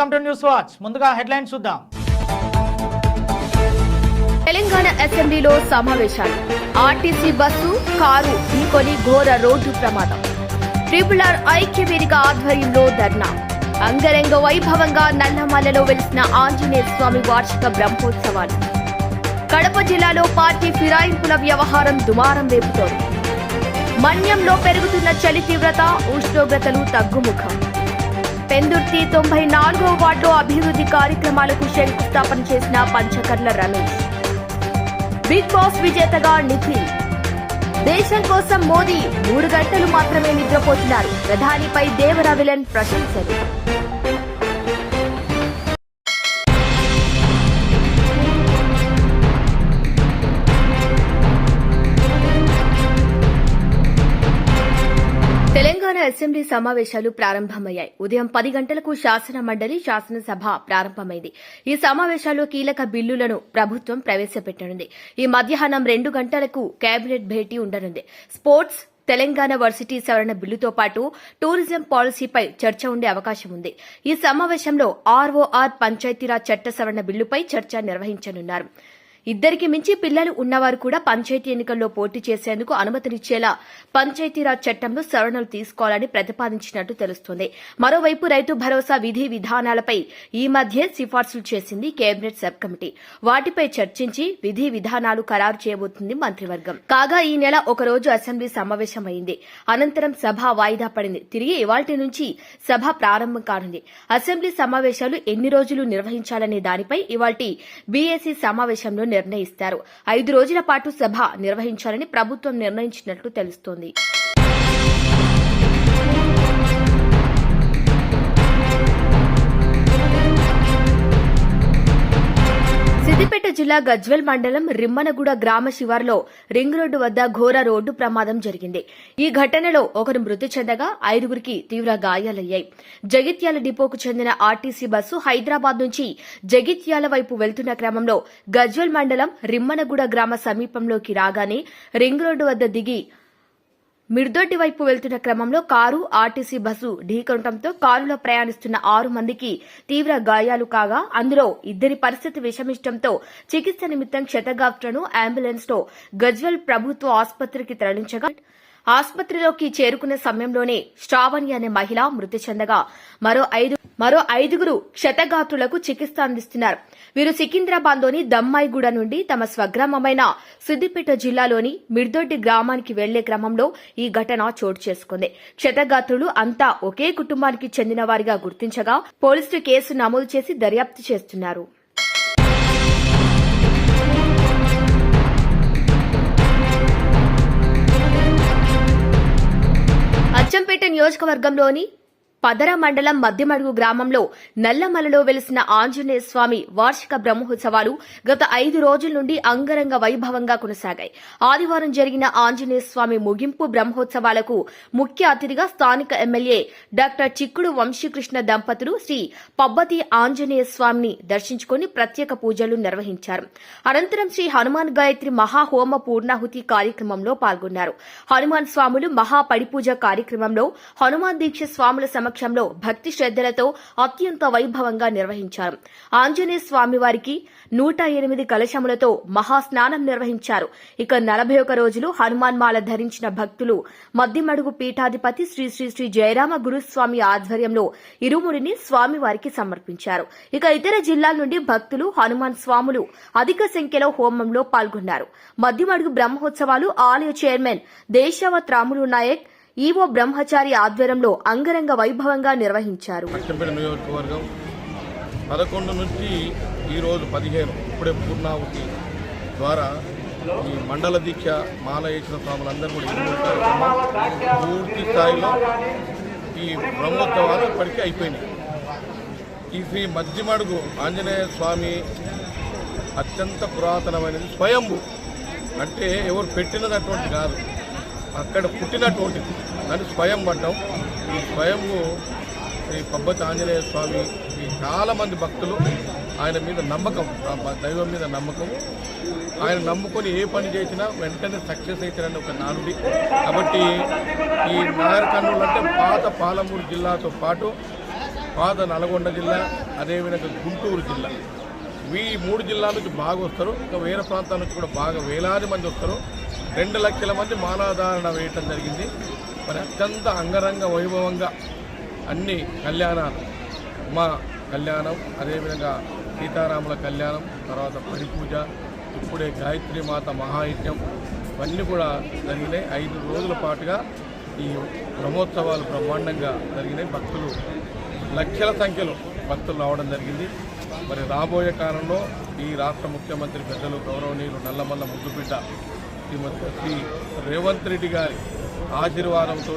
Welcome to news watch ముందుగా headline చూద్దాం. తెలంగాణ అసెంబ్లీలో సమావేశాలు. ఆర్టీసీ బస్సు కారు ఢీకొని ఘోర రోడ్డు ప్రమాదం. ట్రిపుల్ ఆర్ ఐక్యవేదిక ఆధ్వర్యంలో ధర్నా. అంగరంగ వైభవంగా నల్లమల్లలో వెలిసిన ఆంజనేయ స్వామి వార్షిక బ్రహ్మోత్సవాలు. కడప జిల్లాలో పార్టీ ఫిరాయింపుల వ్యవహారం దుమారం రేపుతోంది. మన్యంలో పెరుగుతున్న చలి తీవ్రత ఉష్ణోగ్రతలు తగ్గుముఖం. పెందుర్తి తొంభై నాలుగో వార్డు అభివృద్ధి కార్యక్రమాలకు శంకుస్థాపన చేసిన పంచకర్ల రమేష్. బిగ్ బాస్ విజేతగా నిఖిల్. దేశం కోసం మోదీ మూడు గంటలు మాత్రమే నిద్రపోతున్నారు. ప్రధానిపై దేవర విలన్ ప్రశంసలు. అసెంబ్లీ సమావేశాలు ప్రారంభమయ్యాయి. ఉదయం పది గంటలకు శాసన మండలి శాసనసభ ప్రారంభమైంది. ఈ సమావేశాల్లో కీలక బిల్లులను ప్రభుత్వం ప్రవేశపెట్టనుంది. ఈ మధ్యాహ్నం రెండు గంటలకు కేబినెట్ భేటీ ఉండనుంది. స్పోర్ట్స్ తెలంగాణ వర్సిటీ సవరణ బిల్లుతో పాటు టూరిజం పాలసీపై చర్చ ఉండే అవకాశం ఉంది. ఈ సమావేశంలో ఆర్ఓఆర్ పంచాయతీరాజ్ చట్ట సవరణ బిల్లుపై చర్చ నిర్వహించనున్నారు. ఇద్దరికి మించి పిల్లలు ఉన్నవారు కూడా పంచాయతీ ఎన్నికల్లో పోటీ చేసేందుకు అనుమతినిచ్చేలా పంచాయతీరాజ్ చట్టంలో సవరణలు తీసుకోవాలని ప్రతిపాదించినట్టు తెలుస్తోంది. మరోవైపు రైతు భరోసా విధి విధానాలపై ఈ మధ్య సిఫార్సులు చేసింది కేబినెట్ సబ్ కమిటీ. వాటిపై చర్చించి విధి విధానాలు ఖరారు చేయబోతుంది మంత్రివర్గం. కాగా ఈ నెల ఒక రోజు అసెంబ్లీ సమావేశమైంది. అనంతరం సభ వాయిదా పడింది. తిరిగి ఇవాల్టి నుంచి సభ ప్రారంభం కానుంది. అసెంబ్లీ సమావేశాలు ఎన్ని రోజులు నిర్వహించాలనే దానిపై ఇవాల్టి బీఏసీ సమావేశంలో నిర్ణయిస్తారు. ఐదు రోజుల పాటు సభ నిర్వహించాలని ప్రభుత్వం నిర్ణయించినట్లు తెలుస్తోంది. సిద్దిపేట జిల్లా గజ్వెల్ మండలం రిమ్మనగూడ గ్రామ శివార్లో రింగ్ రోడ్డు వద్ద ఘోర రోడ్డు ప్రమాదం జరిగింది. ఈ ఘటనలో ఒకరు మృతి చెందగా ఐదుగురికి తీవ్ర గాయాలయ్యాయి. జగిత్యాల డిపోకు చెందిన ఆర్టీసీ బస్సు హైదరాబాద్ నుంచి జగిత్యాల వైపు వెళ్తున్న క్రమంలో గజ్వెల్ మండలం రిమ్మనగూడ గ్రామ సమీపంలోకి రాగానే రింగ్ రోడ్డు వద్ద దిగి మిర్దొడ్డి వైపు వెళ్తున్న క్రమంలో కారు ఆర్టీసీ బస్సు ఢీకొనడంతో కారులో ప్రయాణిస్తున్న ఆరు మందికి తీవ్ర గాయాలు కాగా అందులో ఇద్దరి పరిస్థితి విషమిష్టంతో చికిత్స నిమిత్తం క్షతగాత్రను అంబులెన్స్తో గజ్వెల్ ప్రభుత్వ ఆసుపత్రికి తరలించగా ఆసుపత్రిలోకి చేరుకునే సమయంలోనే శ్రావణి అనే మహిళ మృతి చెందగా మరో ఐదు మరో ఐదుగురు క్షతగాత్రులకు చికిత్స అందిస్తున్నారు. వీరు సికింద్రాబాద్లోని దమ్మాయిగూడ నుండి తమ స్వగ్రామమైన సిద్దిపేట జిల్లాలోని మిర్దొడ్డి గ్రామానికి వెళ్ళే క్రమంలో ఈ ఘటన చోటు చేసుకుంది. క్షతగాత్రులు అంతా ఒకే కుటుంబానికి చెందిన వారిగా గుర్తించగా పోలీసులు కేసు నమోదు చేసి దర్యాప్తు చేస్తున్నారు. అచ్చంపేట నియోజకవర్గంలోని పదర మండలం మధ్యమడుగు గ్రామంలో నల్లమలలో వెలిసిన ఆంజనేయ స్వామి వార్షిక బ్రహ్మోత్సవాలు గత ఐదు రోజుల నుండి అంగరంగ వైభవంగా కొనసాగాయి. ఆదివారం జరిగిన ఆంజనేయ స్వామి ముగింపు బ్రహ్మోత్సవాలకు ముఖ్య అతిథిగా స్థానిక ఎమ్మెల్యే డాక్టర్ చిక్కుడు వంశీకృష్ణ దంపతులు శ్రీ పబ్బతి ఆంజనేయ స్వామిని దర్శించుకుని ప్రత్యేక పూజలు నిర్వహించారు. అనంతరం శ్రీ హనుమాన్ గాయత్రి మహాహోమ పూర్ణాహుతి కార్యక్రమంలో పాల్గొన్నారు. హనుమాన్ స్వాములు మహా పడిపూజ కార్యక్రమంలో హనుమాన్ దీక్ష స్వాముల సమక్షంలో భక్తి శ్రద్దలతో అత్యంత వైభవంగా నిర్వహించారు. ఆంజనేయ స్వామి వారికి నూట ఎనిమిది కలశములతో మహాస్నానం నిర్వహించారు. ఇక నలభై ఒక రోజులు హనుమాన్ మాల ధరించిన భక్తులు మద్దిమడుగు పీఠాధిపతి శ్రీ శ్రీ శ్రీ జయరామ గురుస్వామి ఆధ్వర్యంలో ఇరుముడిని స్వామివారికి సమర్పించారు. ఇక ఇతర జిల్లాల నుండి భక్తులు హనుమాన్ స్వాములు అధిక సంఖ్యలో హోమంలో పాల్గొన్నారు. మద్దిమడుగు బ్రహ్మోత్సవాలు ఆలయ చైర్మన్ దేశావత్ రాములు నాయక్ ఈవో బ్రహ్మచారి ఆధ్వర్యంలో అంగరంగ వైభవంగా నిర్వహించారు. నియోజకవర్గం పదకొండు నుంచి ఈరోజు పదిహేను ఇప్పుడే పూర్ణావతి ద్వారా ఈ మండల దీక్ష మాల వేసిన స్వాములందరూ కూడా పూర్తి స్థాయిలో ఈ బ్రహ్మోత్సవాలు ఇప్పటికీ అయిపోయినాయి. ఈ శ్రీ మధ్యమడుగు ఆంజనేయ స్వామి అత్యంత పురాతనమైనది. స్వయంభు అంటే ఎవరు పెట్టినటువంటి కాదు. అక్కడ పుట్టినటువంటిది దాన్ని స్వయం పడ్డం. ఈ స్వయంభు శ్రీ పబ్బతి ఆంజనేయ స్వామి ఈ చాలామంది భక్తులు ఆయన మీద నమ్మకం దైవం మీద నమ్మకం. ఆయన నమ్ముకొని ఏ పని చేసినా వెంటనే సక్సెస్ అవుతారని ఒక నానుడి. కాబట్టి ఈ నాగర్ కర్నూలు అంటే పాత పాలమూరు జిల్లాతో పాటు పాత నల్గొండ జిల్లా అదేవిధంగా గుంటూరు జిల్లా. ఈ మూడు జిల్లాల నుంచి బాగా వస్తారు. ఇంకా వేరే ప్రాంతాల నుంచి కూడా బాగా వేలాది మంది వస్తారు. రెండు లక్షల మంది మానాధారణ వేయటం జరిగింది. మరి అత్యంత అంగరంగ వైభవంగా అన్ని కళ్యాణాలు ఉమా కళ్యాణం అదేవిధంగా సీతారాముల కళ్యాణం తర్వాత పడి పూజ ఇప్పుడే గాయత్రి మాత మహాయజ్ఞం ఇవన్నీ కూడా జరిగినాయి. ఐదు రోజుల పాటుగా ఈ బ్రహ్మోత్సవాలు బ్రహ్మాండంగా జరిగినాయి. భక్తులు లక్షల సంఖ్యలో భక్తులు రావడం జరిగింది. మరి రాబోయే కాలంలో ఈ రాష్ట్ర ముఖ్యమంత్రి పెద్దలు గౌరవనీయులు నల్లమల్ల ముద్దుబిడ్డ శ్రీమతి శ్రీ రేవంత్ రెడ్డి గారి ఆశీర్వాదంతో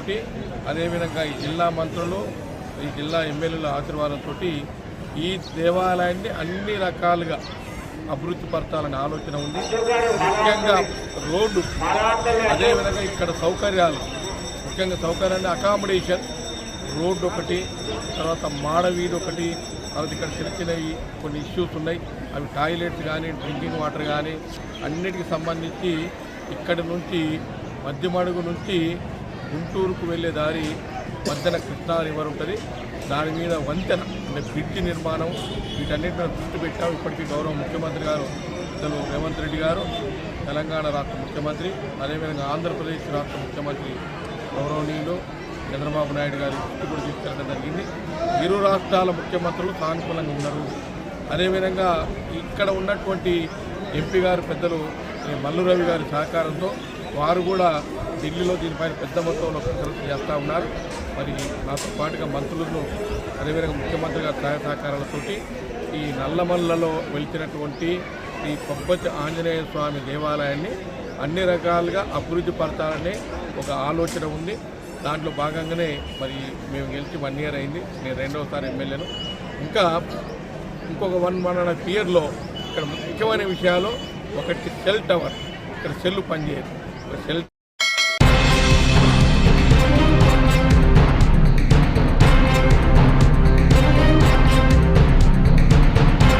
అదేవిధంగా ఈ జిల్లా మంత్రులు ఈ జిల్లా ఎమ్మెల్యేల ఆశీర్వాదంతో ఈ దేవాలయాన్ని అన్ని రకాలుగా అభివృద్ధి పరచాలనే ఆలోచన ఉంది. ముఖ్యంగా రోడ్డు అదేవిధంగా ఇక్కడ సౌకర్యాలు ముఖ్యంగా సౌకర్యాన్ని అకామిడేషన్ రోడ్డు ఒకటి తర్వాత మాడ ఒకటి తర్వాత ఇక్కడ చిన్న చిన్నవి కొన్ని ఇష్యూస్ ఉన్నాయి. అవి టాయిలెట్స్ కానీ డ్రింకింగ్ వాటర్ కానీ అన్నిటికి సంబంధించి ఇక్కడి నుంచి మధ్యమడుగు నుంచి గుంటూరుకు వెళ్ళే దారి మధ్యన కృష్ణా రివర్ ఉంటుంది. దాని మీద వంతెన అంటే బ్రిడ్జి నిర్మాణం వీటన్నిటి మీద దృష్టి పెట్టాము ఇప్పటికీ గౌరవ ముఖ్యమంత్రి గారు అసలు రేవంత్ రెడ్డి గారు తెలంగాణ రాష్ట్ర ముఖ్యమంత్రి అదేవిధంగా ఆంధ్రప్రదేశ్ రాష్ట్ర ముఖ్యమంత్రి గౌరవనీయులు చంద్రబాబు నాయుడు గారి దృష్టి కూడా తీసుకెళ్ళడం జరిగింది. ఇరు రాష్ట్రాల ముఖ్యమంత్రులు సానుకూలంగా ఉన్నారు. అదేవిధంగా ఇక్కడ ఉన్నటువంటి ఎంపీ గారు పెద్దలు మల్లు రవి గారి సహకారంతో వారు కూడా ఢిల్లీలో దీనిపైన పెద్ద మొత్తంలో కసరత్తు చేస్తూ ఉన్నారు. మరి నాతో పాటుగా మంత్రులను అదేవిధంగా ముఖ్యమంత్రి గారి సహాయ సహకారాలతోటి ఈ నల్లమల్లలో వెళ్తున్నటువంటి ఈ కొబ్బతి ఆంజనేయ స్వామి దేవాలయాన్ని అన్ని రకాలుగా అభివృద్ధి పరచాలనే ఒక ఆలోచన ఉంది. దాంట్లో భాగంగానే మరి మేము గెలిచి వన్ ఇయర్ అయింది. నేను రెండవసారి ఎమ్మెల్యేను. ఇంకా ఇంకొక వన్ వన్ అండ్ హాఫ్ ఇయర్లో ఇక్కడ ముఖ్యమైన విషయాలు ఒకటి సెల్ టవర్. ఇక్కడ సెల్ పనిచేయదు. సెల్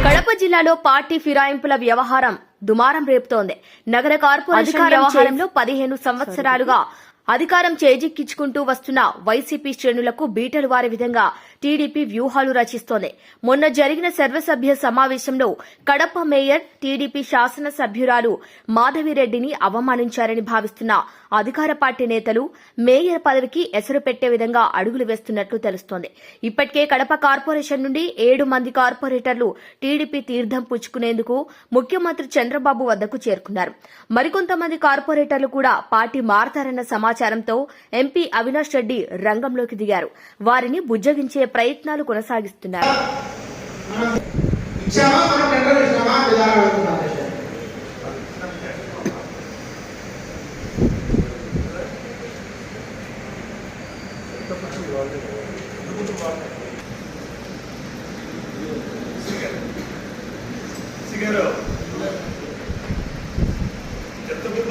కడప జిల్లాలో పార్టీ ఫిరాయింపుల వ్యవహారం దుమారం రేపుతోంది. నగర కార్పొరేషన్ వ్యవహారంలో పదిహేను సంవత్సరాలుగా అధికారం చేజిక్కించుకుంటూ వస్తున్న వైసీపీ శ్రేణులకు బీటలు వారే విధంగా టీడీపీ వ్యూహాలు రచిస్తోంది. మొన్న జరిగిన సర్వసభ్య సమావేశంలో కడప మేయర్ టీడీపీ శాసనసభ్యురాలు మాధవిరెడ్డిని అవమానించారని భావిస్తున్న అధికార పార్టీ నేతలు మేయర్ పదవికి ఎసరు పెట్టే విధంగా అడుగులు వేస్తున్నట్లు తెలుస్తోంది. ఇప్పటికే కడప కార్పొరేషన్ నుండి ఏడు మంది కార్పొరేటర్లు టీడీపీ తీర్థం పుచ్చుకునేందుకు ముఖ్యమంత్రి చంద్రబాబు వద్దకు చేరుకున్నారు. మరికొంతమంది కార్పొరేటర్లు కూడా పార్టీ మారతారన్న సమాచారంతో ఎంపీ అవినాష్ రెడ్డి రంగంలోకి దిగారు. వారిని బుజ్జగించే ప్రయత్నాలు కొనసాగిస్తున్నారు.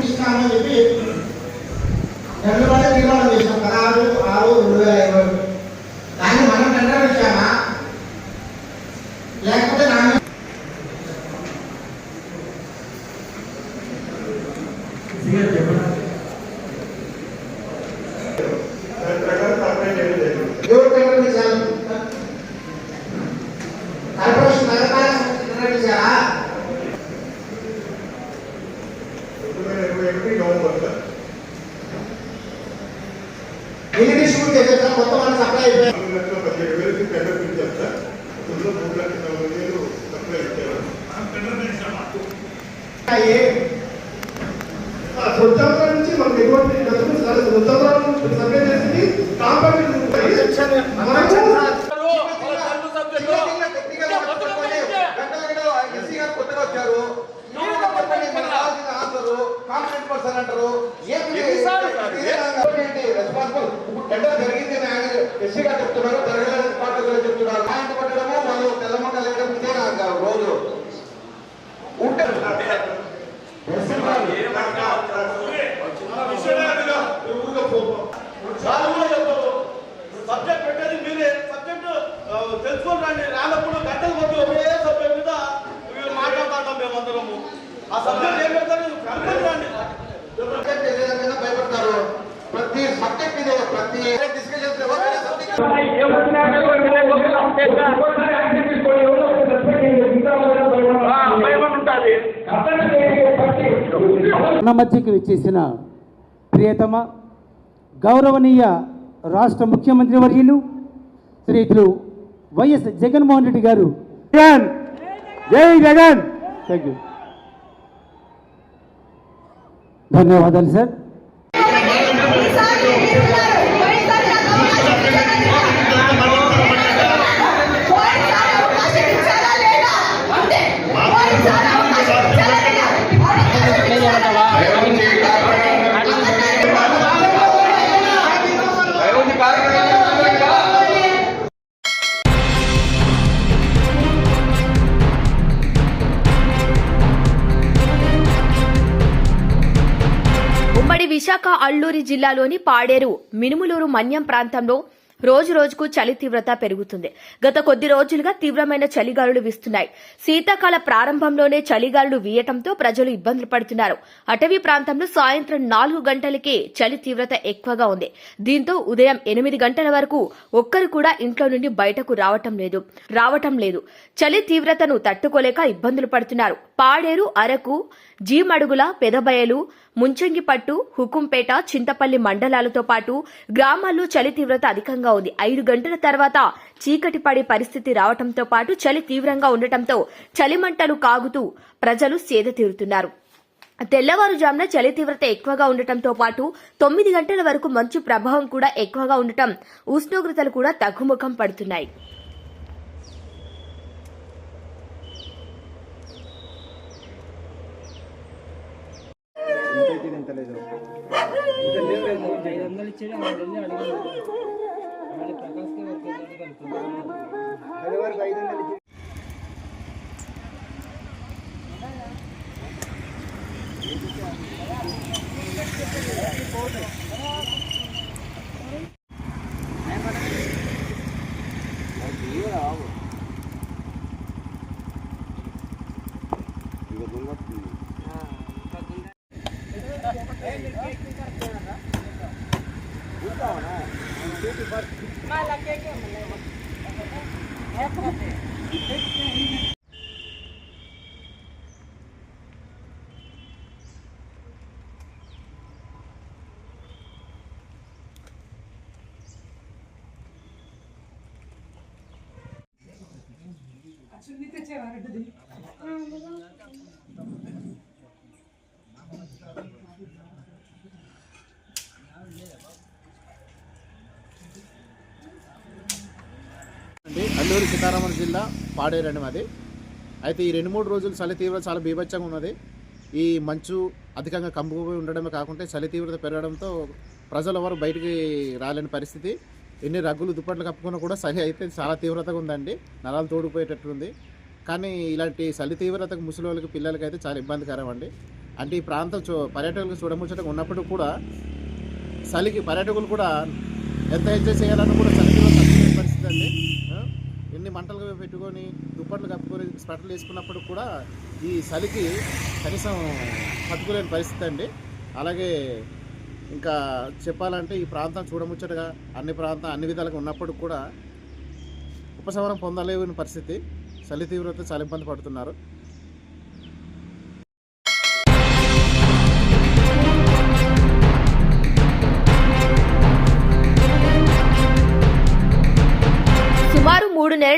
ఇస్తామని చెప్పి టెండర్ వాళ్ళే తీర్మానం చేసాం పదహారు ఆరు రెండు వేల ఇరవై ఒకటి. దాన్ని మనం టెండర్ ఇచ్చామా లేకపోతే నాన్న ఎవరు టెండర్ ఇచ్చారు కార్పొరేషన్ నగరపాలక సంస్థ టెండర్ ఇచ్చారా ఎన్ని డిస్ట్రిబ్యూట్ చేసేసారు మొత్తం మన సప్లై అయిపోయాయి అయ్యి స్వచ్ఛంద నుంచి మనకి ఎటువంటి రెస్పాన్స్ రాలేదు స్వచ్ఛంద సర్వే చేసింది కాంపౌండ్ ఎస్సీ గారు చెప్తున్నారు జరగలేదు పాటలు చెప్తున్నారు పాయింట్ పట్టడము వాళ్ళు తెల్లమంట లేయడం ఇదే నాకు రోజు ఉంటే సబ్జెక్ట్ పెట్టేది మీరే సబ్జెక్ట్ తెలుసుకొని రండి రానప్పుడు గంటలు కొట్టి ఒకే సబ్జెక్ట్ మీద వీళ్ళు మాట్లాడుతుంటాం మేమందరము ఆ సబ్జెక్ట్ ఏం పెడతారు కనుక్కొని రండి సబ్జెక్ట్ ఏదైనా మీద భయపడతారు ప్రతి సబ్జెక్ట్ ఇదే ప్రతి డిస్కషన్ ఏమన్నా మన మధ్యకి వచ్చేసిన ప్రియతమ గౌరవనీయ రాష్ట్ర ముఖ్యమంత్రి వర్యులు శ్రీతులు వైఎస్ జగన్మోహన్ రెడ్డి గారు. జగన్! జై జగన్! థ్యాంక్ యూ ధన్యవాదాలు సార్. ఉమ్మడి విశాఖ అల్లూరి జిల్లాలోని పాడేరు మినుములూరు మన్యం ప్రాంతంలో రోజు రోజుకు చలి తీవ్రత పెరుగుతుంది. గత కొద్ది రోజులుగా తీవ్రమైన చలిగాలులు వీస్తున్నాయి. శీతాకాల ప్రారంభంలోనే చలిగాలులు వీయటంతో ప్రజలు ఇబ్బందులు పడుతున్నారు. అటవీ ప్రాంతంలో సాయంత్రం నాలుగు గంటలకే చలి తీవ్రత ఎక్కువగా ఉంది. దీంతో ఉదయం ఎనిమిది గంటల వరకు ఒక్కరు కూడా ఇంట్లో నుండి బయటకు రావటం లేదు. రావటం లేదు. చలి తీవ్రతను తట్టుకోలేక ఇబ్బందులు పడుతున్నారు. పాడేరు అరకు జీమడుగుల పెదబయలు ముంచంగిపట్టు హుకుంపేట చింతపల్లి మండలాలతో పాటు గ్రామాల్లో చలి తీవ్రత అధికంగా ఉంది. ఐదు గంటల తర్వాత చీకటి పడే పరిస్థితి రావడంతో పాటు చలి తీవ్రంగా ఉండటంతో చలిమంటలు కాగుతూ ప్రజలు సేద తీరుతున్నారు. తెల్లవారుజామున చలి తీవ్రత ఎక్కువగా ఉండటంతో పాటు తొమ్మిది గంటల వరకు మంచు ప్రభావం కూడా ఎక్కువగా ఉండటం ఉష్ణోగ్రతలు కూడా తగ్గుముఖం పడుతున్నాయి. ಹೇಳ್ತೀನಿ ಅಂತ ಹೇಳಿದರು ಅದುವರೆಗೂ ಐದರಲ್ಲಿ అండి అల్లూరి సీతారామన్ జిల్లా పాడేరండి మాది. అయితే ఈ రెండు మూడు రోజులు చలి తీవ్రత చాలా బీభత్సంగా ఉన్నది. ఈ మంచు అధికంగా కంపుకుపోయి ఉండడమే కాకుండా చలి తీవ్రత పెరగడంతో ప్రజలు ఎవరు బయటికి రాలేని పరిస్థితి. ఎన్ని రగ్గులు దుప్పట్లు కప్పుకున్నా కూడా చలి అయితే చాలా తీవ్రతగా ఉందండి. నరాలు తోడిపోయేటట్టుంది. కానీ ఇలాంటి చలి తీవ్రతకు ముసలి వాళ్ళకి పిల్లలకి అయితే చాలా ఇబ్బందికరం అండి. అంటే ఈ ప్రాంతం చూ పర్యాటకులకు చూడముచ్చటగా ఉన్నప్పుడు కూడా చలికి పర్యాటకులు కూడా ఎంత ఎంజాయ్ చేయాలన్నా కూడా చలి పరిస్థితి అండి. ఎన్ని మంటలు పెట్టుకొని దుప్పట్లు కప్పుకొని స్వెటర్లు వేసుకున్నప్పుడు కూడా ఈ చలికి కనీసం పట్టుకోలేని పరిస్థితి అండి. అలాగే ఇంకా చెప్పాలంటే ఈ ప్రాంతం చూడముచ్చటగా అన్ని ప్రాంతం అన్ని విధాలుగా ఉన్నప్పుడు కూడా ఉపశమనం పొందలేని పరిస్థితి చలి తీవ్రత చాలా ఇబ్బంది పడుతున్నారు.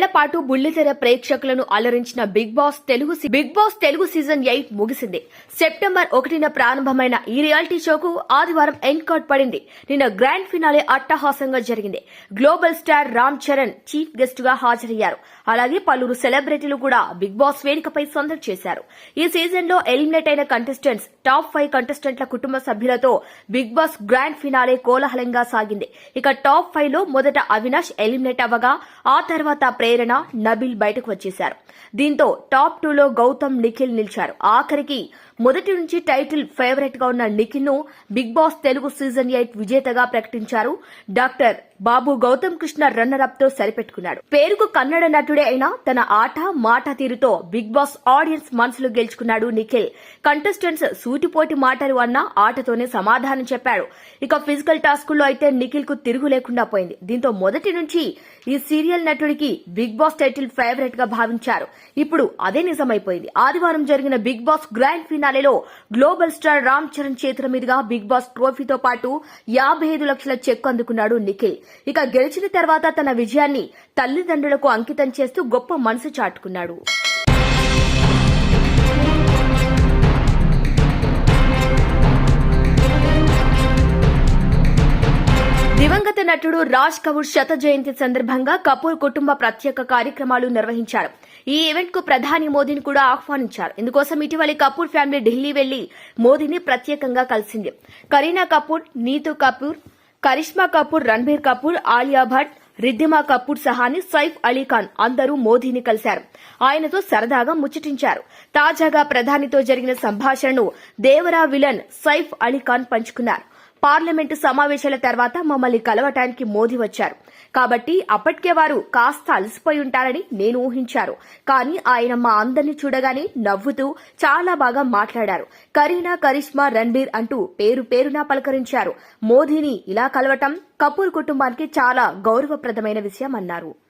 మూడు పాటు బుల్లితెర ప్రేక్షకులను అలరించిన Bigg Boss Telugu Bigg Boss Telugu season eight ముగిసింది. సెప్టెంబర్ ఒకటిన ప్రారంభమైన ఈ రియాలిటీ షోకు ఆదివారం ఎండ్ కార్డ్ పడింది. నిన్న గ్రాండ్ ఫినాలే అట్టహాసంగా జరిగింది. Global star Ram Charan chief గెస్ట్గా హాజరయ్యారు. అలాగే పలువురు సెలబ్రిటీలు కూడా బిగ్ బాస్ వేదికపై సందడి చేశారు. ఈ సీజన్లో ఎలిమినేట్ అయిన కంటెస్టెంట్స్ టాప్ ఫైవ్ కంటెస్టెంట్ల కుటుంబ సభ్యులతో బిగ్ బాస్ గ్రాండ్ ఫినాలే కోలాహలంగా సాగింది. ఇక టాప్ ఫైవ్లో మొదట అవినాష్ ఎలిమినేట్ అవ్వగా ఆ తర్వాత ప్రేరణ నబిల్ బయటకు వచ్చేశారు. దీంతో టాప్ టూలో గౌతమ్ నిఖిల్ నిలిచారు. ఆఖరికి మొదటి నుంచి టైటిల్ ఫేవరెట్గా ఉన్న నిఖిల్ను Bigg Boss Telugu season eight విజేతగా ప్రకటించారు. డాక్టర్ బాబు గౌతమ్ కృష్ణ రన్నర్ అప్తో సరిపెట్టుకున్నాడు. పేరుకు కన్నడ నటుడే అయినా తన ఆట మాట తీరుతో బిగ్ బాస్ ఆడియన్స్ మనసులు గెలుచుకున్నాడు నిఖిల్. కంటెస్టెంట్స్ సూటిపోటి మాటలు అన్న ఆటతోనే సమాధానం చెప్పాడు. ఇక ఫిజికల్ టాస్కుల్లో అయితే నిఖిల్కు తిరుగు లేకుండా పోయింది. దీంతో మొదటి నుంచి ఈ సీరియల్ నటుడికి బిగ్ బాస్ టైటిల్ ఫేవరెట్గా భావించారు. ఇప్పుడు అదే నిజమైపోయింది. ఆదివారం జరిగిన బిగ్ బాస్ గ్రాండ్ ఫినాలేలో గ్లోబల్ స్టార్ రామ్ చరణ్ చేతుల మీదుగా బిగ్ బాస్ ట్రోఫీతో పాటు యాభై ఐదు లక్షల చెక్ అందుకున్నాడు నిఖిల్. ఇక గెలిచిన తర్వాత తన విజయాన్ని తల్లిదండ్రులకు అంకితం చేస్తూ గొప్ప మనసు చాటుకున్నాడు. దివంగత నటుడు రాజ్ కపూర్ శత జయంతి సందర్భంగా కపూర్ కుటుంబ ప్రత్యేక కార్యక్రమాలు నిర్వహించారు. ఈ ఈవెంట్కు ప్రధాని మోదీని కూడా ఆహ్వానించారు. ఇందుకోసం ఇటీవలి కపూర్ ఫ్యామిలీ ఢిల్లీ వెళ్ళి మోదీని ప్రత్యేకంగా కలిసింది. కరీనా కపూర్ నీతూ కపూర్ కరిష్మా కపూర్ రణ్బీర్ కపూర్ ఆలియా భట్ రిద్దిమా కపూర్ సహాని సైఫ్ అలీ ఖాన్ అందరూ మోదీని కలిశారు. ఆయనతో సరదాగా ముచ్చటించారు. తాజాగా ప్రధానితో జరిగిన సంభాషణను దేవరా విలన్ సైఫ్ అలీ ఖాన్ పంచుకున్నారు. పార్లమెంటు సమావేశాల తర్వాత మమ్మల్ని కలవటానికి మోదీ వచ్చారు. కాబట్టి అప్పటికే వారు కాస్త అలసిపోయి ఉంటారని నేను ఊహించారు కానీ ఆయన మా అందరిని చూడగానే నవ్వుతూ చాలా బాగా మాట్లాడారు. కరీనా కరిష్మా రణ్బీర్ అంటూ పేరు పేరునా పలకరించారు. మోదీని ఇలా కలవటం కపూర్ కుటుంబానికి చాలా గౌరవప్రదమైన విషయం అన్నారు.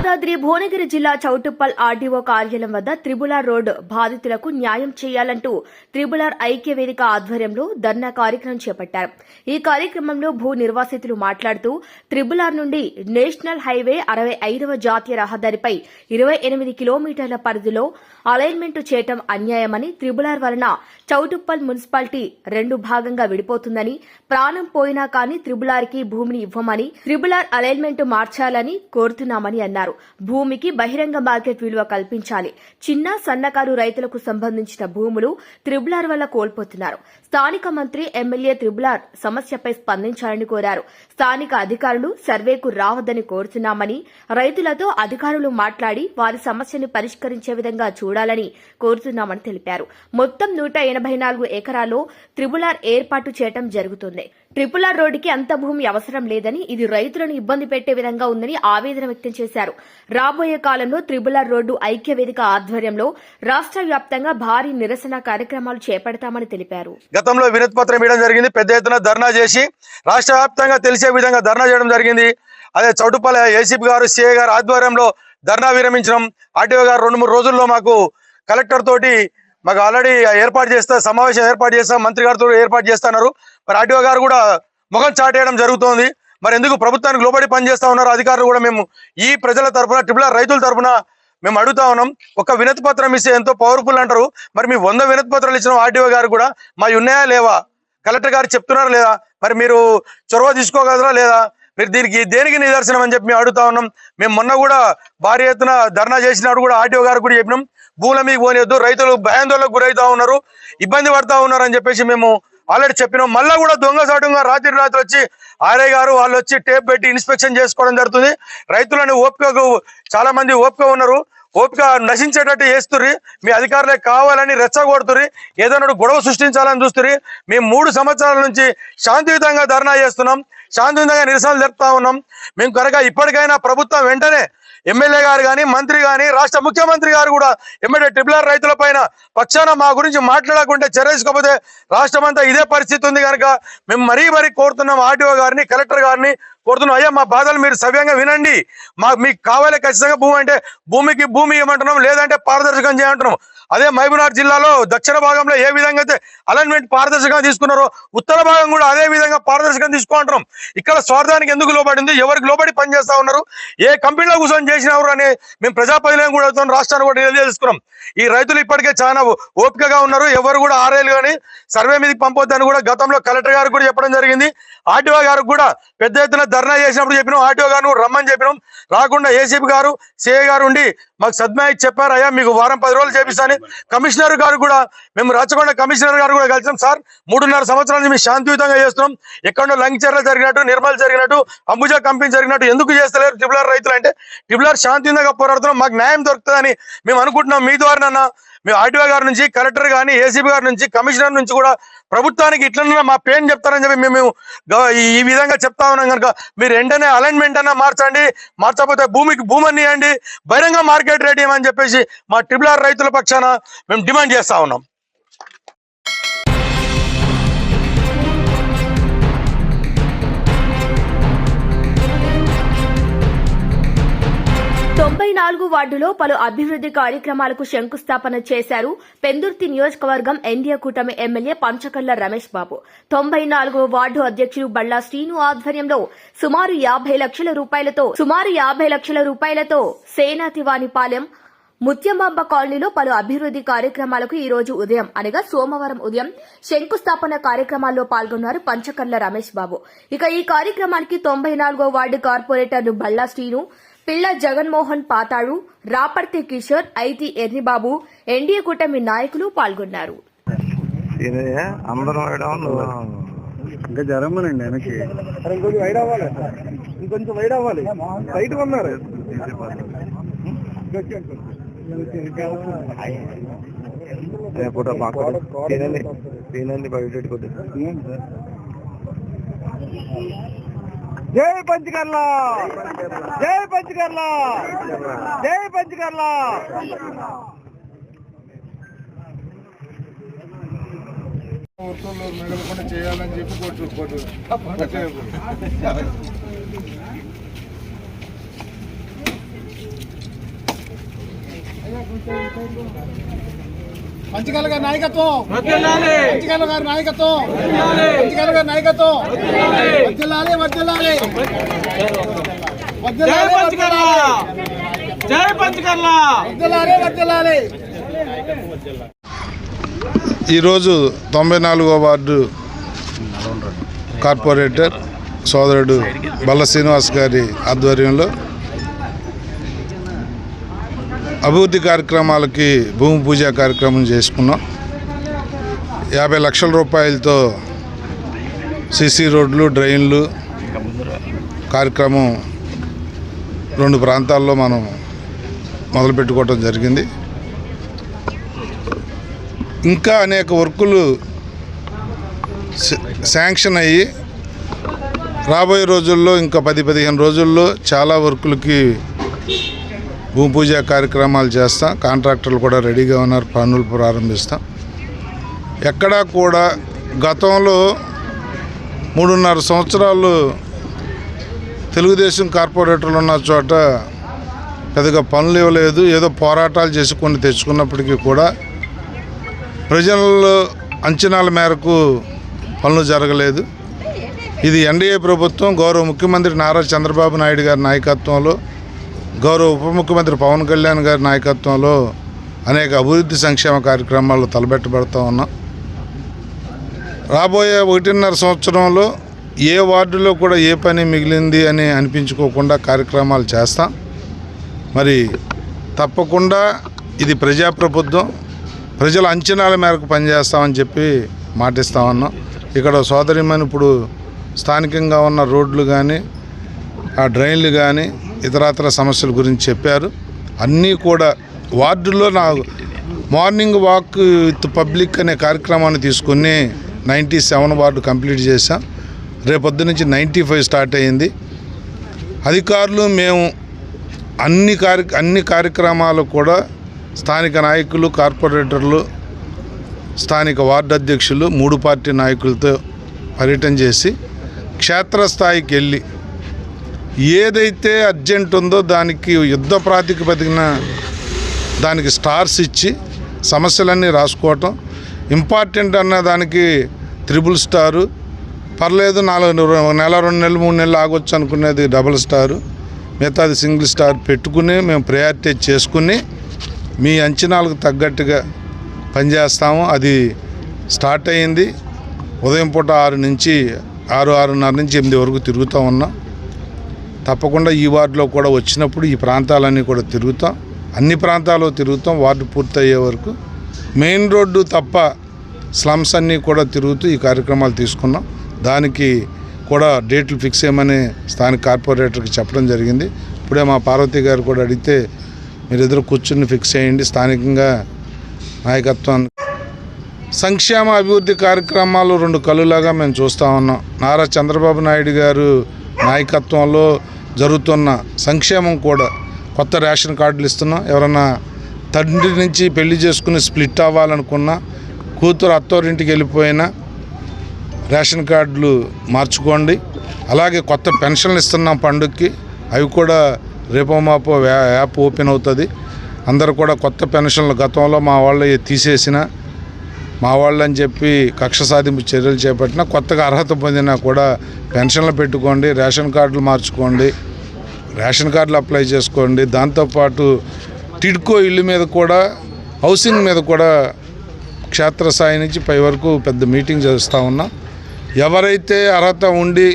యాదాద్రి భువనగిరి జిల్లా చౌటుప్పల్ ఆర్డీఓ కార్యాలయం వద్ద త్రిబులార్ రోడ్ బాధితులకు న్యాయం చేయాలంటూ త్రిబులార్ ఐక్య వేదిక ఆధ్వర్యంలో ధర్నా కార్యక్రమం చేపట్టారు. ఈ కార్యక్రమంలో భూ నిర్వాసితులు మాట్లాడుతూ త్రిబులార్ నుండి నేషనల్ హైవే అరవై ఐదవ జాతీయ రహదారిపై ఇరవై ఎనిమిది కిలోమీటర్ల పరిధిలో అలైన్మెంట్ చేయటం అన్యాయమని త్రిబులార్ వలన చౌటుప్పల్ మున్సిపాలిటీ రెండు భాగంగా విడిపోతుందని ప్రాణం పోయినా కానీ త్రిబులార్కి భూమిని ఇవ్వమని త్రిబులార్ అలైన్మెంట్ మార్చాలని కోరుతున్నామని అన్నారు. భూమికి బహిరంగ మార్కెట్ విలువ కల్పించాలి. చిన్న సన్నకారు రైతులకు సంబంధించిన భూములు త్రిబులార్ వల్ల కోల్పోతున్నారు. స్థానిక మంత్రి ఎమ్మెల్యే త్రిబులార్ సమస్యపై స్పందించాలని కోరారు. స్థానిక అధికారులు సర్వేకు రావద్దని కోరుతున్నామని రైతులతో అధికారులు మాట్లాడి వారి సమస్యను పరిష్కరించే విధంగా చూడాలని కోరుతున్నామని తెలిపారు. మొత్తం నూట ఎనభై నాలుగు ఎకరాల్లో త్రిబులార్ ఏర్పాటు చేయడం జరుగుతుంది. ట్రిపుల్ ఆర్ రోడ్డుకి అంత భూమి అవసరం లేదని ఇది రైతులను ఇబ్బంది పెట్టే విధంగా ఉందని ఆవేదన వ్యక్తం చేశారు. రాబోయే కాలంలో త్రిబులార్ రోడ్డు ఐక్య వేదిక ఆధ్వర్యంలో రాష్ట్ర వ్యాప్తంగా భారీ నిరసన కార్యక్రమాలు చేపడతామని తెలిపారు. గతంలో వినతి పత్రం ఇవ్వడం జరిగింది. పెద్ద ఎత్తున ధర్నా చేసి రాష్ట్ర వ్యాప్తంగా తెలిసే విధంగా ధర్నా చేయడం జరిగింది. అదే చౌటుపల్లి ఏసీపీ గారు సిఏ గారు ఆధ్వర్యంలో ధర్నా విరమించడం. ఆర్టీఓ గారు రెండు మూడు రోజుల్లో మాకు కలెక్టర్ తోటి మాకు ఆల్రెడీ ఏర్పాటు చేస్తా సమావేశం ఏర్పాటు చేస్తాం మంత్రి గారితో ఏర్పాటు చేస్తున్నారు మరి ఆర్టీఓ గారు కూడా ముఖం చాటేయడం జరుగుతోంది. మరి ఎందుకు ప్రభుత్వానికి లోబడి పనిచేస్తా ఉన్నారు? అధికారులు కూడా మేము ఈ ప్రజల తరఫున ట్రిపుల్ రైతుల తరఫున మేము అడుగుతా ఉన్నాం. ఒక వినతి పత్రం ఇస్తే ఎంతో పవర్ఫుల్ అంటారు. మరి మీ వంద వినతి పత్రాలు ఇచ్చిన ఆర్టీఓ గారు కూడా మా ఉన్నాయా లేవా? కలెక్టర్ గారు చెప్తున్నారా లేదా? మరి మీరు చొరవ తీసుకోగలరా లేదా? మీరు దీనికి దేనికి నిదర్శనం అని చెప్పి మేము అడుగుతా ఉన్నాం. మేము మొన్న కూడా భారీ ఎత్తున ధర్నా చేసినప్పుడు కూడా ఆర్టీఓ గారు కూడా చెప్పినాం. భూముల మీకు పోనీయద్దు రైతులు భయాందోళనకు గురవుతా ఉన్నారు ఇబ్బంది పడతా ఉన్నారు అని చెప్పేసి మేము ఆల్రెడీ చెప్పినాం. మళ్ళా కూడా దొంగ సాటుగా రాత్రి రాత్రి వచ్చి ఆర్ఐ గారు వాళ్ళు వచ్చి టేప్ పెట్టి ఇన్స్పెక్షన్ చేసుకోవడం జరుగుతుంది. రైతులని ఓపికకు చాలా మంది ఓపిక ఉన్నారు. ఓపిక నశించేటట్టు చేస్తుర్రి. మీ అధికారులే కావాలని రెచ్చగొడుతుర్రి. ఏదైనా గొడవ సృష్టించాలని చూస్తుర్రి. మేము మూడు సంవత్సరాల నుంచి శాంతియుతంగా ధర్నా చేస్తున్నాం. శాంతియుతంగా నిరసనలు జరుపుతా ఉన్నాం. మేము కనుక ఇప్పటికైనా ప్రభుత్వం వెంటనే ఎమ్మెల్యే గారు కానీ మంత్రి కానీ రాష్ట్ర ముఖ్యమంత్రి గారు కూడా ఎమ్మెల్యే ట్రిపులర్ రైతుల పైన పక్షాన మా గురించి మాట్లాడకుంటే చర్యసుకోకపోతే రాష్ట్రం అంతా ఇదే పరిస్థితి ఉంది కనుక మేము మరీ మరీ కోరుతున్నాం ఆర్టీఓ గారిని కలెక్టర్ గారిని కోరుతున్నాం అయ్యా మా బాధలు మీరు సవ్యంగా వినండి. మా మీకు కావాలి ఖచ్చితంగా భూమి అంటే భూమికి భూమి ఇవ్వమంటున్నాం లేదంటే పారదర్శకం చేయమంటున్నాం. అదే మహబూబ్నగర్ జిల్లాలో దక్షిణ భాగంలో ఏ విధంగా అయితే అలైన్మెంట్ పారదర్శకంగా తీసుకున్నారో ఉత్తర భాగం కూడా అదే విధంగా పారదర్శకంగా తీసుకుంటున్నాం ఇక్కడ స్వార్థానికి ఎందుకు లోబడింది? ఎవరికి లోబడి పనిచేస్తా ఉన్నారు? ఏ కంపెనీలో కూర్చొని చేసినారు అని మేము ప్రజాప్రతినిధులను కూడా అడుగుతున్నాం, రాష్ట్రాన్ని కూడా తెలియజేసుకున్నాం. ఈ రైతులు ఇప్పటికే చాలా ఓపికగా ఉన్నారు. ఎవరు కూడా ఆరేళ్ళు కానీ సర్వే మీదకి పంపొద్దని కూడా గతంలో కలెక్టర్ గారు కూడా చెప్పడం జరిగింది. ఆర్టీఓ గారికి కూడా పెద్ద ఎత్తున ధర్నా చేసినప్పుడు చెప్పినాం ఆర్టీఓ గారు రమ్మని చెప్పినాం. రాకుండా ఏసీపీ గారు సిఐ గారు ఉండి మాకు సద్మాయి చెప్పారు అయ్యా మీకు వారం పది రోజులు చేపిస్తాను. కమిషనర్ గారు కూడా మేము రాచకొండ కమిషనర్ గారు కూడా కలిసాం సార్. మూడున్నర సంవత్సరాల నుంచి మేము శాంతియుతంగా చేస్తున్నాం. ఎక్కడో లంకిచర్ల జరిగినట్టు నిర్మల్ జరిగినట్టు అంబుజా కంపెనీ జరిగినట్టు ఎందుకు చేస్తలేరు ట్రిబులర్ రైతులు అంటే ట్రిబులర్ శాంతియుతంగా పోరాడుతున్నాం మాకు న్యాయం దొరుకుతుందని మేము అనుకుంటున్నాం. మీ ద్వారా మేము ఆర్టీఓ గారి నుంచి కలెక్టర్ కానీ ఏసీబీ గారి నుంచి కమిషనర్ నుంచి కూడా ప్రభుత్వానికి ఇట్లనే మా పేరు చెప్తారని చెప్పి మేము ఈ- విధంగా చెప్తా ఉన్నాం కనుక మీరు వెంటనే అలైన్మెంట్ అన్నా మార్చండి. మార్చకపోతే భూమికి భూమని ఇవ్వండి బహిరంగ మార్కెట్ రేట్ ఏమని చెప్పేసి మా ట్రిపుల్ ఆర్ రైతుల పక్షాన మేము డిమాండ్ చేస్తా ఉన్నాం. తొంభై నాలుగు వార్డులో పలు అభివృద్ది కార్యక్రమాలకు శంకుస్థాపన చేశారు పెందుర్తి నియోజకవర్గం ఎన్డీఏ కూటమి ఎమ్మెల్యే పంచకల్ల రమేష్ బాబు. తొంభై నాలుగో వార్డు అధ్యక్షులు బళ్ళా శ్రీను ఆధ్వర్యంలో సుమారు యాభై లక్షల రూపాయలతో సుమారు యాభై లక్షల రూపాయలతో సేనాతివానిపాలెం ముత్యమాంబ కాలనీలో పలు అభివృద్ది కార్యక్రమాలకు ఈ రోజు ఉదయం అనగా సోమవారం ఉదయం శంకుస్థాపన కార్యక్రమాల్లో పాల్గొన్నారు పంచకర్ల రమేష్ బాబు. ఇక ఈ కార్యక్రమానికి తొంభై నాలుగో వార్డు కార్పొరేటర్లు బళ్ళా శ్రీను పిల్ల జగన్మోహన్ పాతాడు రాపర్తి కిషోర్ ఐతి ఎర్నిబాబు ఎన్డీఏ కూటమి నాయకులు పాల్గొన్నారు. అందరం వేయడం ఇంకా జరగమనండి వెనక్కి ఇంకొంచెం వైడ్ అవ్వాలి. ఇంకొంచెం వైడ్ అవ్వాలి. బయట ఉన్నారు. ఫోటో మాకు తినండి తినండి బయట కొద్దిగా జై పంచకర్ల! జై పంచకర్ల! జై పంచకర్ల! మెడలకుండా చేయాలని చెప్పి కోర్టు కోర్టు కొట్టు పంచకల్ గారి నాయకత్వం. పంచకల్ గారి నాయకత్వం. పంచకల్ గారి నాయకత్వం. వర్దిల్లాలి వర్దిల్లాలి వర్దిల్లాలి జై పంచకర్ల. వర్దిల్లాలి వర్దిల్లాలి ఈరోజు తొంభై నాలుగో వార్డు కార్పొరేటర్ సోదరుడు బల్ల శ్రీనివాస్ గారి ఆధ్వర్యంలో అభివృద్ధి కార్యక్రమాలకి భూమి పూజ కార్యక్రమం చేసుకున్నాం. యాభై లక్షల రూపాయలతో సిసి రోడ్లు డ్రైన్లు కార్యక్రమం రెండు ప్రాంతాల్లో మనం మొదలుపెట్టుకోవటం జరిగింది. ఇంకా అనేక వర్కులు శాంక్షన్ అయ్యి రాబోయే రోజుల్లో ఇంకా పది పదిహేను రోజుల్లో చాలా వర్కులకి భూమి పూజ కార్యక్రమాలు చేస్తాం కాంట్రాక్టర్లు కూడా రెడీగా ఉన్నారు పనులు ప్రారంభిస్తాం. ఎక్కడా కూడా గతంలో మూడున్నర సంవత్సరాలు తెలుగుదేశం కార్పొరేటర్లు ఉన్న చోట పెద్దగా పనులు ఇవ్వలేదు ఏదో పోరాటాలు చేసి కొన్ని తెచ్చుకున్నప్పటికీ కూడా ప్రజల్లో అంచనాల మేరకు పనులు జరగలేదు. ఇది ఎన్డీఏ ప్రభుత్వం గౌరవ ముఖ్యమంత్రి నారా చంద్రబాబు నాయుడు గారి నాయకత్వంలో గౌరవ ఉప ముఖ్యమంత్రి పవన్ కళ్యాణ్ గారి నాయకత్వంలో అనేక అభివృద్ధి సంక్షేమ కార్యక్రమాలు తలబెట్టబడుతూ ఉన్నాం. రాబోయే ఒకటిన్నర సంవత్సరంలో ఏ వార్డులో కూడా ఏ పని మిగిలింది అని అనిపించుకోకుండా కార్యక్రమాలు చేస్తాం. మరి తప్పకుండా ఇది ప్రజాప్రభుత్వం ప్రజల అంచనాల మేరకు పనిచేస్తామని చెప్పి మాటిస్తా ఉన్నాం. ఇక్కడ సోదరిమని ఇప్పుడు స్థానికంగా ఉన్న రోడ్లు కానీ ఆ డ్రైన్లు కానీ ఇతరత్ర సమస్యల గురించి చెప్పారు. అన్నీ కూడా వార్డుల్లో నా మార్నింగ్ వాక్ విత్ పబ్లిక్ అనే కార్యక్రమాన్ని తీసుకుని నైంటీ సెవెన్ వార్డు కంప్లీట్ చేశాం. రేపొద్దు నుంచి నైంటీ ఫైవ్ స్టార్ట్ అయ్యింది. అధికారులు మేము అన్ని కార్య అన్ని కార్యక్రమాలు కూడా స్థానిక నాయకులు కార్పొరేటర్లు స్థానిక వార్డు అధ్యక్షులు మూడు పార్టీ నాయకులతో పర్యటన చేసి క్షేత్రస్థాయికి వెళ్ళి ఏదైతే అర్జెంట్ ఉందో దానికి యుద్ధ ప్రాతిపదికన దానికి స్టార్స్ ఇచ్చి సమస్యలన్నీ రాసుకోవటం. ఇంపార్టెంట్ అన్న దానికి త్రిబుల్ స్టారు. పర్లేదు నాలుగు నెల రెండు నెలలు మూడు నెలలు ఆగొచ్చు అనుకునేది డబుల్ స్టారు. మిగతాది సింగిల్ స్టార్ పెట్టుకుని మేము ప్రయారిటీ చేసుకుని మీ అంచనాలకు తగ్గట్టుగా పనిచేస్తాము. అది స్టార్ట్ అయ్యింది. ఉదయం పూట ఆరు నుంచి ఆరు ఆరున్నర నుంచి ఎనిమిది వరకు తిరుగుతూ ఉన్నాం. తప్పకుండా ఈ వార్డులో కూడా వచ్చినప్పుడు ఈ ప్రాంతాలన్నీ కూడా తిరుగుతాం. అన్ని ప్రాంతాల్లో తిరుగుతాం. వార్డు పూర్తయ్యే వరకు మెయిన్ రోడ్డు తప్ప స్లమ్స్ అన్నీ కూడా తిరుగుతూ ఈ కార్యక్రమాలు తీసుకున్నాం. దానికి కూడా డేట్లు ఫిక్స్ చేయమని స్థానిక కార్పొరేటర్కి చెప్పడం జరిగింది. ఇప్పుడే మా పార్వతి గారు కూడా అడిగితే మీరిద్దరు కూర్చుని ఫిక్స్ చేయండి. స్థానికంగా నాయకత్వాన్ని సంక్షేమ అభివృద్ధి కార్యక్రమాలు రెండు కళ్ళులాగా మేము చూస్తూ ఉన్నాం. నారా చంద్రబాబు నాయుడు గారు నాయకత్వంలో జరుగుతున్న సంక్షేమం కూడా కొత్త రేషన్ కార్డులు ఇస్తున్నాం. ఎవరన్నా తండ్రి నుంచి పెళ్ళి చేసుకుని స్ప్లిట్ అవ్వాలనుకున్నా కూతురు అత్తోరింటికి వెళ్ళిపోయినా రేషన్ కార్డులు మార్చుకోండి. అలాగే కొత్త పెన్షన్లు ఇస్తున్నాం పండుగకి. అవి కూడా రేపో మాపో యాప్ ఓపెన్ అవుతుంది. అందరు కూడా కొత్త పెన్షన్లు గతంలో మా వాళ్ళు తీసేసిన మా వాళ్ళని చెప్పి కక్ష సాధింపు చర్యలు చేపట్టిన కొత్తగా అర్హత పొందినా కూడా పెన్షన్లు పెట్టుకోండి రేషన్ కార్డులు మార్చుకోండి రేషన్ కార్డులు అప్లై చేసుకోండి. దాంతోపాటు టిడ్కో ఇల్లు మీద కూడా హౌసింగ్ మీద కూడా క్షేత్రస్థాయి నుంచి పై వరకు పెద్ద మీటింగ్ చేస్తూ ఉన్నా. ఎవరైతే అర్హత ఉండి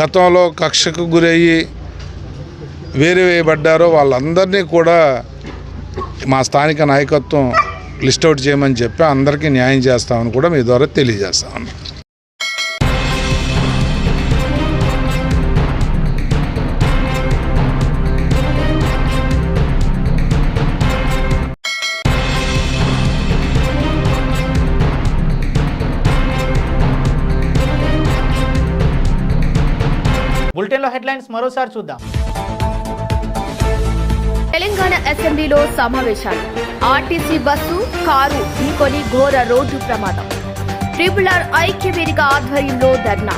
గతంలో కక్షకు గురయ్యి వేరు వేయబడ్డారో వాళ్ళందరినీ కూడా మా స్థానిక నాయకత్వం లిస్ట్ అవుట్ చేయమని చెప్పి అందరికీ న్యాయం చేస్తామని కూడా మీ ద్వారా తెలియజేస్తామన్నా బులెటిన్లో హెడ్లైన్స్ మరోసారి చూద్దాం. తెలంగాణ అసెంబ్లీలో సమావేశాలు. ఆర్టీసీ బస్సు కారు ఢీకొని ఘోర రోడ్డు ప్రమాదం. ట్రిపుల్ ఆర్ ఐక్యవేదిక ఆధ్వర్యంలో ధర్నా.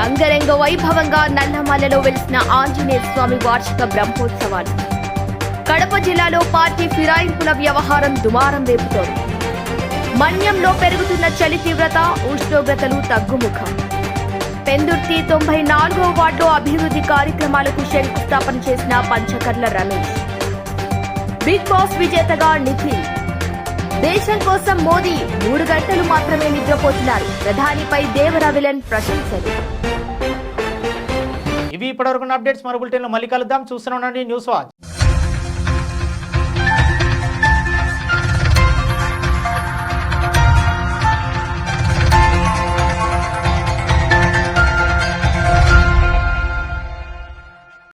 అంగరంగ వైభవంగా నల్లమల్లలో వెలిసిన ఆంజనేయ స్వామి వార్షిక బ్రహ్మోత్సవాలు. కడప జిల్లాలో పార్టీ ఫిరాయింపుల వ్యవహారం దుమారం రేపుతోంది. మన్యంలో పెరుగుతున్న చలి తీవ్రత ఉష్ణోగ్రతలు తగ్గుముఖం. పెందుర్తి తొంభై నాలుగో వార్డు అభివృద్ధి కార్యక్రమాలకు శంకుస్థాపన చేసిన పంచకర్ల రమేష్. బిగ్ బాస్ విజేతగా నిఖిల్. దేశం కోసం మోదీ మూడు గంటలు మాత్రమే నిద్రపోతున్నారు. ప్రధానిపై దేవర విలన్ ప్రశంసలు. ఇవి ఇప్పటివరకు అప్డేట్స్. మరో బులెటిన్లో మళ్ళీ కలుద్దాం. చూస్తూనే ఉండండి. News watch.